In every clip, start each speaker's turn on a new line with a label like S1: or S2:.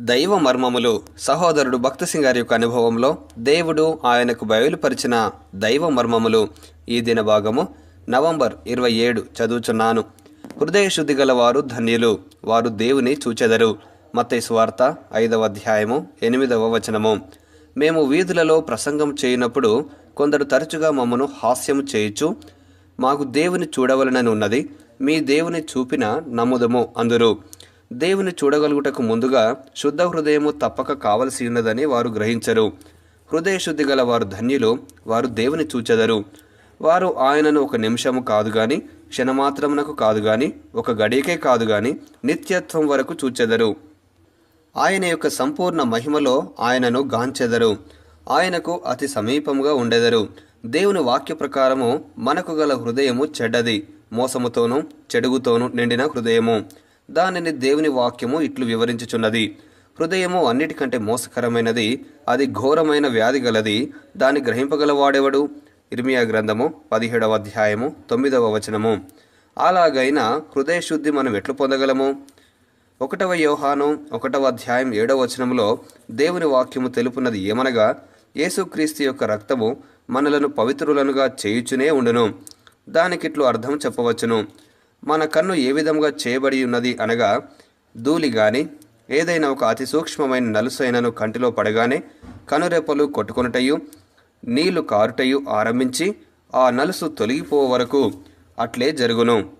S1: దైవ మర్మములు సహోదరుడు భక్త సింగారి యొక్క అనుభవంలో దేవుడు ఆయనకు బయలుపరిచిన దైవ మర్మములు ఈ దిన భాగము నవంబర్ ఇరవై ఏడు చదువుచున్నాను. హృదయ శుద్ధి గల వారు ధన్యులు వారు దేవుని చూచెదరు. మత్తయి సువార్త ఐదవ అధ్యాయము ఎనిమిదవ వచనము. మేము వీధులలో ప్రసంగం చేయనప్పుడు కొందరు తరచుగా మమ్మను హాస్యం చేయుచు మాకు దేవుని చూడవలనని ఉన్నది మీ దేవుని చూపిన నమ్ముదము అందురు. దేవుని చూడగలుగుటకు ముందుగా శుద్ధ హృదయము తప్పక కావలసి ఉన్నదని వారు గ్రహించరు. హృదయ శుద్ధి గల వారు ధన్యులు వారు దేవుని చూచెదరు. వారు ఆయనను ఒక నిమిషము కాదు గాని క్షణమాత్రమునకు కాదు గాని ఒక గడియకే కాదు గాని నిత్యత్వం వరకు చూచెదరు. ఆయన యొక్క సంపూర్ణ మహిమలో ఆయనను గాంచెదరు. ఆయనకు అతి సమీపముగా ఉండెదరు. దేవుని వాక్య ప్రకారము మనకు గల హృదయము చెడ్డది మోసముతోనూ చెడుగుతోనూ నిండిన హృదయము. దానిని దేవుని వాక్యము ఇట్లు వివరించుచున్నది. హృదయము అన్నిటికంటే మోసకరమైనది అది ఘోరమైన వ్యాధి గలది. దాన్ని గ్రహింపగలవాడెవడు? ఇర్మియా గ్రంథము పదిహేడవ అధ్యాయము తొమ్మిదవ వచనము. అలాగైనా హృదయ శుద్ధి మనం ఎట్లు పొందగలము? ఒకటవ యోహాను ఒకటవ అధ్యాయం ఏడవ వచనంలో దేవుని వాక్యము తెలుపున్నది ఏమనగా యేసుక్రీస్తు యొక్క రక్తము మనలను పవిత్రులనుగా చేయుచునే ఉండును. దానికిట్లు అర్థం చెప్పవచ్చును. మన కన్ను ఏ విధంగా చేయబడి ఉన్నది అనగా ధూళి గాని ఏదైనా ఒక అతి సూక్ష్మమైన నలుసైనను కంటిలో పడగానే కనురెప్పలు కొట్టుకొనుటయు నీళ్ళు కారుటయు ఆరంభించి ఆ నలుసు తొలగిపో వరకు అట్లే జరుగును.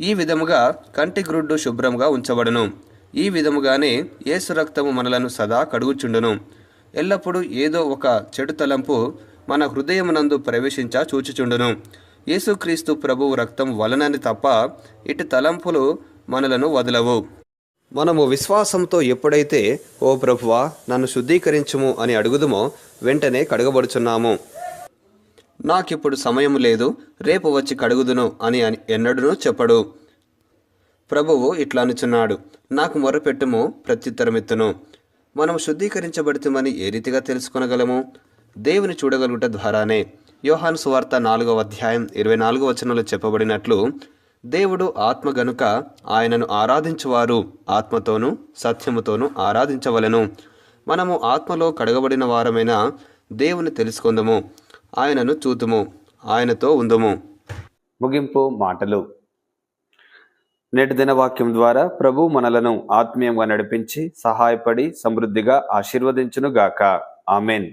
S1: ఈ విధముగా కంటి గ్రుడ్డు శుభ్రంగా ఉంచబడును. ఈ విధముగానే ఏసు రక్తము మనలను సదా కడుగుచుండును. ఎల్లప్పుడూ ఏదో ఒక చెడు తలంపు మన హృదయమునందు ప్రవేశించా చూచుచుండును. యేసుక్రీస్తు ప్రభువు రక్తం వలనని తప్ప ఇటు తలంపులు మనలను వదలవు. మనము విశ్వాసంతో ఎప్పుడైతే ఓ ప్రభువా నన్ను శుద్ధీకరించుము అని అడుగుదుమో వెంటనే కడగబడుచున్నాము. నాకిప్పుడు సమయం లేదు రేపు వచ్చి కడుగుదును అని అని చెప్పడు. ప్రభువు ఇట్లా అనుచున్నాడు నాకు మొరపెట్టుము ప్రత్యుత్తరమిత్తును. మనం శుద్ధీకరించబడుతామని ఏ రీతిగా తెలుసుకొనగలము? దేవుని చూడగలుగుట ద్వారానే. యోహాను సువార్త నాలుగవ అధ్యాయం ఇరవై నాలుగవ వచనంలో చెప్పబడినట్లు దేవుడు ఆత్మ గనుక ఆయనను ఆరాధించువారు ఆత్మతోనూ సత్యముతోనూ ఆరాధించవలెను. మనము ఆత్మలో కడగబడిన వారమైన దేవుని తెలుసుకుందము ఆయనను చూతుము ఆయనతో ఉందుము.
S2: ముగింపు మాటలు. నేటి దిన వాక్యం ద్వారా ప్రభు మనలను ఆత్మీయంగా నడిపించి సహాయపడి సమృద్ధిగా ఆశీర్వదించును గాక ఆమెన్.